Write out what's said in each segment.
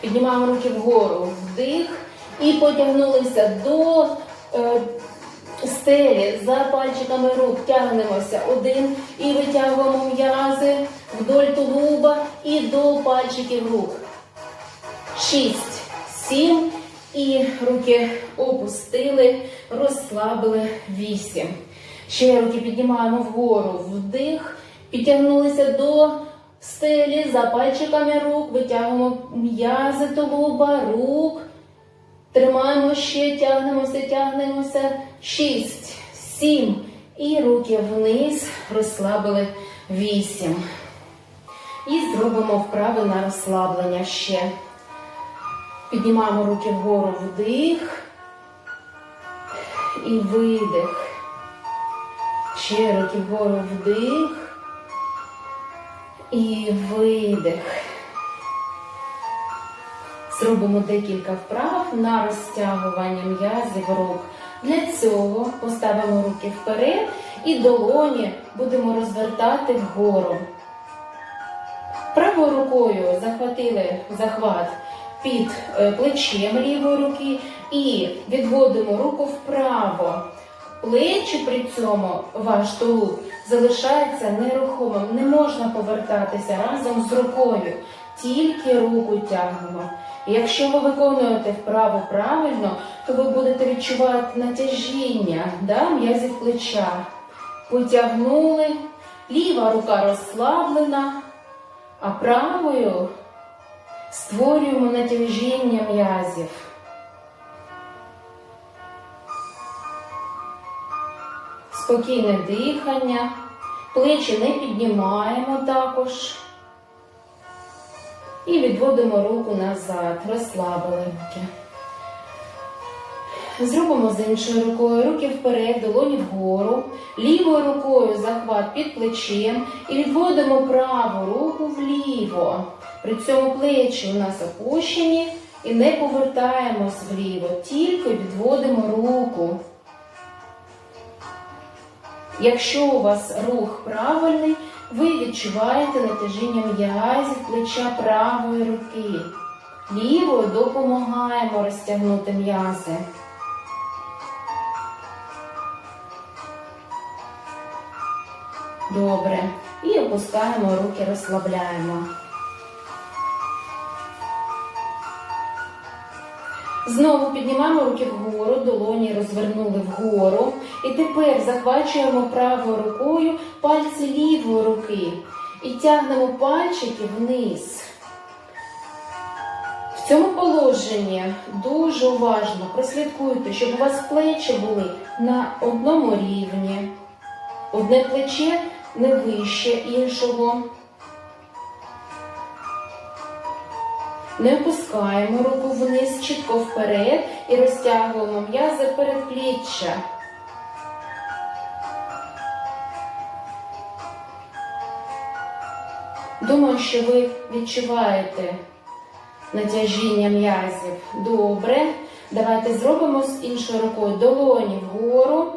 Піднімаємо руки вгору, вдих. І потягнулися до е, стелі за пальчиками рук. Тягнемося один і витягуємо м'язи вдоль тулуба і до пальчиків рук. Шість, сім. І руки опустили, розслабили вісім. Ще руки піднімаємо вгору, вдих, підтягнулися до стелі за пальчиками рук, витягуємо м'язи тулуба, рук. Тримаємо ще, тягнемося, тягнемося. Шість, сім. І руки вниз, розслабили вісім. І зробимо вправи на розслаблення ще. Піднімаємо руки вгору вдих і видих. Ще руки вгору вдих і видих. Зробимо декілька вправ на розтягування м'язів рук. Для цього поставимо руки вперед і долоні будемо розвертати вгору. Правою рукою захватили захват під е, плечем лівої руки і відводимо руку вправо. Плечі при цьому ваш тулуб залишається нерухомим. Не можна повертатися разом з рукою, тільки руку тягнемо. Якщо ви виконуєте вправу правильно, то ви будете відчувати натяжіння да, м'язів плеча. Потягнули, ліва рука розслаблена, а правою створюємо натяжіння м'язів. Спокійне дихання, плечі не піднімаємо також. І відводимо руку назад, розслабили руки. Зробимо з іншою рукою руки вперед, долоні вгору, лівою рукою захват під плечем і відводимо праву руку вліво. При цьому плечі у нас опущені і не повертаємось вліво, тільки відводимо руку. Якщо у вас рух правильний, ви відчуваєте натяжіння м'язів плеча правої руки. Лівою допомагаємо розтягнути м'язи. Добре. І опускаємо руки, розслабляємо. Знову піднімаємо руки вгору, долоні розвернули вгору. І тепер захвачуємо правою рукою пальці лівої руки і тягнемо пальчики вниз. В цьому положенні дуже уважно прослідкуйте, щоб у вас плечі були на одному рівні. Одне плече не вище іншого. Не опускаємо руку вниз, чітко вперед і розтягуємо м'язи передпліччя. Думаю, що ви відчуваєте натяжіння м'язів. Добре. Давайте зробимо з іншою рукою долоні вгору.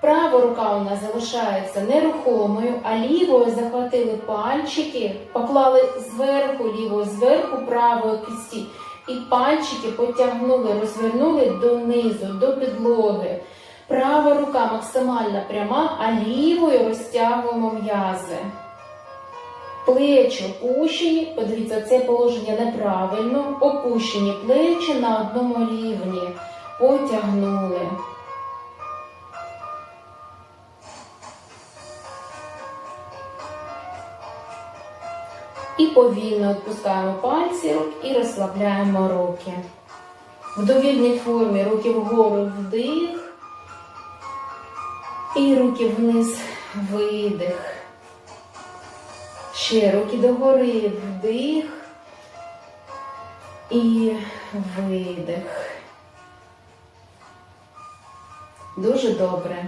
Права рука у нас залишається нерухомою, а лівою захватили пальчики, поклали зверху, лівою зверху правої кисті. І пальчики потягнули, розвернули донизу, до підлоги. Права рука максимально пряма, а лівою розтягуємо м'язи. Плечі опущені, подивіться, це положення неправильно. Опущені плечі на одному рівні. Потягнули. І повільно відпускаємо пальці рук і розслабляємо руки. В довільній формі руки вгору вдих. І руки вниз видих. Ще руки догори вдих і видих. Дуже добре.